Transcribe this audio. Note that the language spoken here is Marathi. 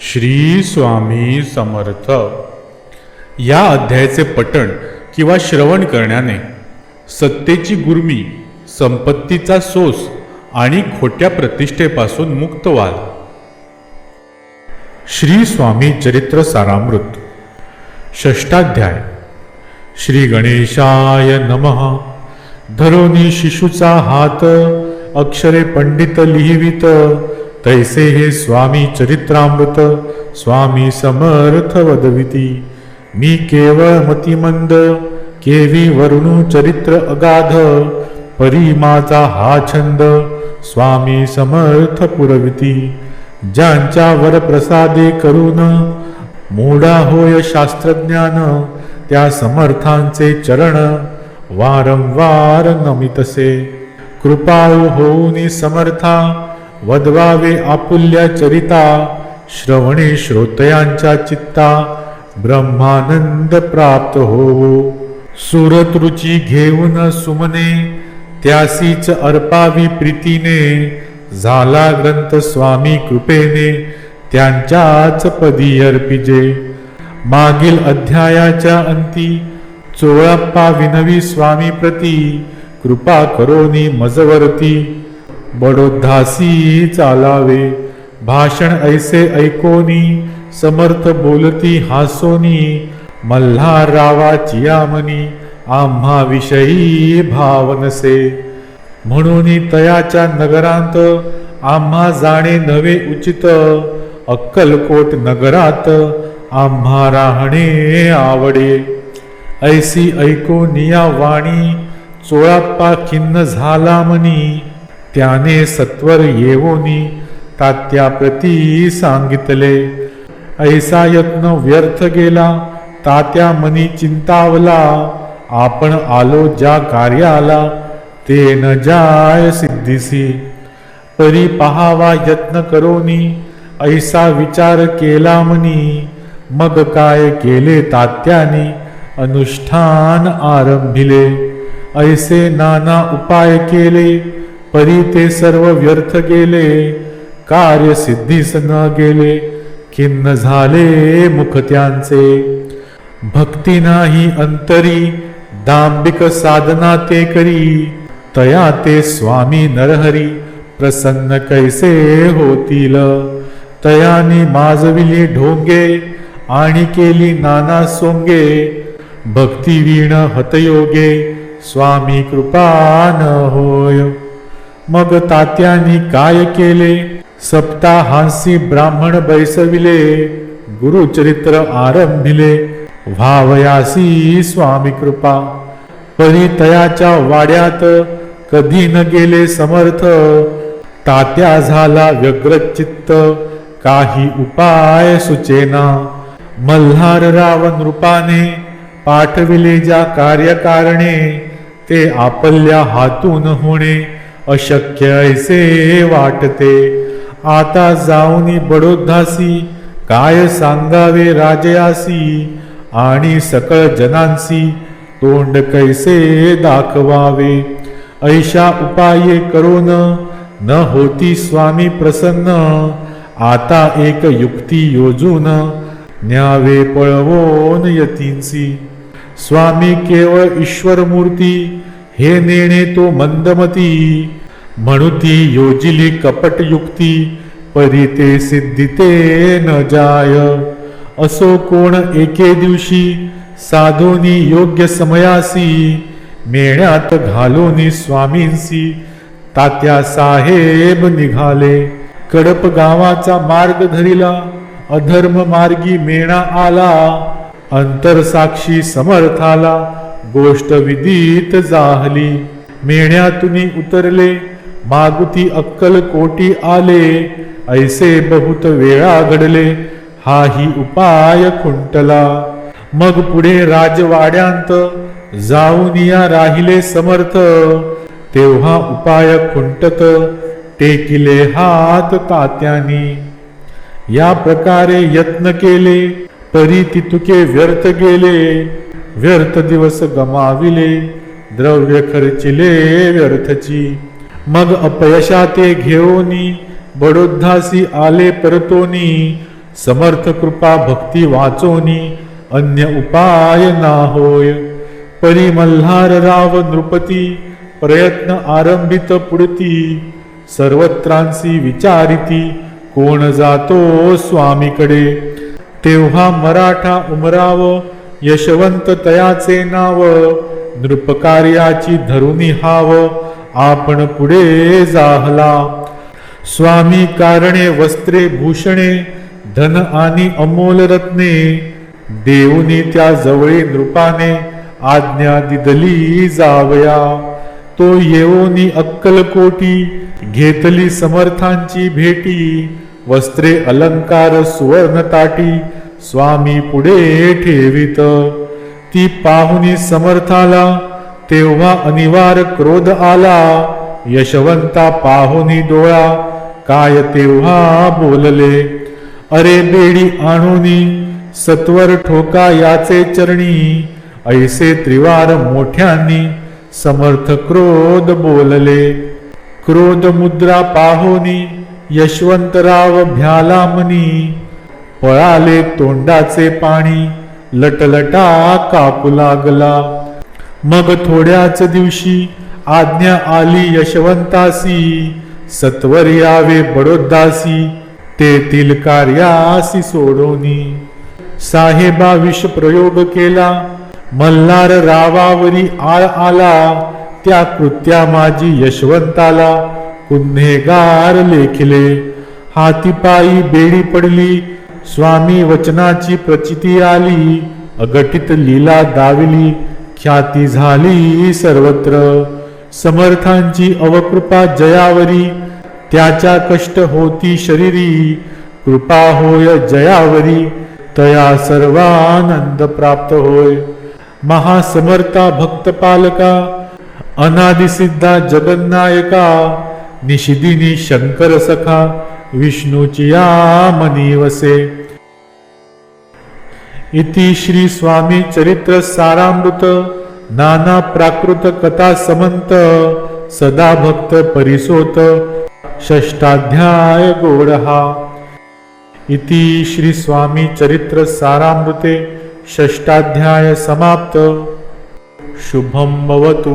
श्री स्वामी समर्थ. या अध्यायाचे पठण किंवा श्रवण करण्याने सत्तेची गुर्मी संपत्तीचा सोस आणि खोट्या प्रतिष्ठेपासून मुक्त व्हाल. श्री स्वामी चरित्र सारामृत. षष्टाध्याय श्री गणेशाय नमः. धरोनी शिशुचा हात अक्षरे पंडित लिहिवित. तैसे हे स्वामी चरित्रामृत स्वामी समर्थ वदविती। मी केवळ मतिमंद केवी वरुणू चरित्र अगाध परी माझा हा छंद स्वामी समर्थ पुरविती। ज्यांच्या वर प्रसादे करून मूढा होय शास्त्रज्ञान त्या समर्थांचे चरण वारंवार नमितसे। कृपाळू होऊनी समर्था वदवावे आपुल्या चरिता श्रवणे श्रोतयांच्या चित्ता ब्रह्मानंद प्राप्त होवो सुरत रुची घेऊन सुमने त्यासीच अर्पावी प्रीतीने झाला ग्रंथ स्वामी कृपेने त्यांच्याच पदी अर्पिजे. मागील अध्यायाच्या अंती चोळप्पा विनवी स्वामी प्रती कृपा करोनी मजवरती बडोद्धासी चालावे. भाषण ऐसे ऐकोनी समर्थ बोलती हासोनी. मल्हार रावा चियामनी आम्हा विषयी भावनसे. म्हणून तयाच्या नगरांत आम्हा जाणे नवे उचित. अक्कलकोट नगरात आम्हा राहणे आवडे. ऐसी ऐकोनिया वाणी चोळाप्पा खिन्न झाला मनी. त्याने सत्वर येवोनी तात्याप्रती सांगितले ऐसा यत्न व्यर्थ गेला तात्या मनी चिंतावला आपण आलो ज्या कार्याला ते न जाय सिद्धीसी. परी पहावा यत्न करोनी ऐसा विचार केला मनी मग काय केले तात्यानी अनुष्ठान आरंभिले. ऐसे नाना उपाय केले परी ते सर्व व्यर्थ गेले कार्य सिद्धीस न गेले खिन्न झाले मुख त्यांचे. भक्ती नाही अंतरी दांबिक साधना ते करी तया ते स्वामी नरहरी प्रसन्न कैसे होतील? तयानी माजविली ढोंगे आणि केली नाना सोंगे भक्ती वीण हतयोगे स्वामी कृपा न होय. मग तात्यानी काय केले? सप्ताहांसी ब्राह्मण बैसविले गुरुचरित्र आरंभिले. व्हावयासी स्वामी कृपा. परितयाच्या वाड्यात कधी न गेले समर्थ. तात्या झाला व्यग्रचित्त काही उपाय सुचेना. मल्हार रावण रूपाने पाठविले ज्या कार्यकारणे ते आपल्या हातून होणे. अशक्य ऐसे वाटते. आता जाऊनी बडोद्धासी काय सांगावे राजयासी आणि सकळ जनांसी तोंड कैसे दाखवावे? ऐशा उपाये करून न होती स्वामी प्रसन्न आता एक युक्ती योजून न्यावे पळवून यतींसी. स्वामी केवळ ईश्वर मूर्ती हे नेणे तो मंदमती. म्हणुती योजिली कपट युक्ती परी ते सिद्धिते न जाय. असो कोण एके दिवशी साधोनी योग्य समयासी मेण्यात घालोनी स्वामींसी तात्या साहेब निघाले. कडप गावाचा मार्ग धरिला अधर्म मार्गी मेणा आला. अंतरसाक्षी समर्थाला गोष्ट विदित जाहली. मेण्यातून उतरले मागुती अक्कल कोटी आले. ऐसे बहुत वेळा घडले हाही उपाय खुंटला. मग पुढे राजवाड्यांत जाऊन या राहिले समर्थ. तेव्हा उपाय खुंटत टेकिले हात तात्यानी. या प्रकारे यत्न केले तरी तितुके व्यर्थ गेले. व्यर्थ दिवस गमाविले द्रव्य खर्चिले व्यर्थची. मग अपयशा ते घेऊनी बडोद्धासी आले परतोनी समर्थ कृपा भक्ती वाचोनी अन्य उपाय ना होय. परी मल्हार राव नृपती प्रयत्न आरंभित पुढती सर्वत्रांसी विचारिती कोण जातो स्वामीकडे? तेव्हा मराठा उमराव यशवंत तयाचे नाव नृपकार्याची धरुनी हाव आपण पुढे जाहला. स्वामी कारणे वस्त्रे भूषणे धन आणि अमोल रत्ने देऊनी त्या जवळे नृपाने आज्ञा दिदली जावया. तो येऊनी अक्कलकोटी घेतली समर्थांची भेटी वस्त्रे अलंकार सुवर्ण ताटी स्वामी पुढे ठेवित. ती पाहुनी समर्थाला तेव्हा अनिवार क्रोध आला. यशवंता पाहुनी डोळा. काय तेव्हा बोलले? अरे बेडी आणुनी सत्वर ठोका याचे चरणी. ऐसे त्रिवार मोठ्यांनी समर्थ क्रोध बोलले. क्रोध मुद्रा पाहुनी यशवंतराव भ्याला मनी पळाले तोंडाचे पाणी. लटलटा कापू लागला. मग थोड्याच दिवशी आज्ञा आली यशवंतासी. सत्वर यावे बडोदासी. तेथील कार्यासी सोडोनी. साहेबा विष प्रयोग केला. मल्हार रावावरी आळ आला. त्या कृत्या माझी यशवंताला गुन्हेगार लेखिले. हातीपायी बेडी पडली. स्वामी वचनाची प्रचिती आली अगटित लीला दाविली ख्याती झाली सर्वत्र. समर्थांची अवकृपा जयावरी त्याच्या कष्ट होती शरीरी. कृपा होय जयावरी तया सर्वानंद प्राप्त होय. महासमर्था भक्त पालका अनादिसिद्धा जगन्नायका निशिदिनी शंकर सखा विष्णूची या मनी वसे इति श्री स्वामी चरित्र सारामृत नाना प्राकृत कथा समंत सदा भक्त परिसोत षष्टाध्याय गोडहा इति श्री स्वामी चरित्र सारामृते षष्टाध्याय समाप्त. शुभम भवतु.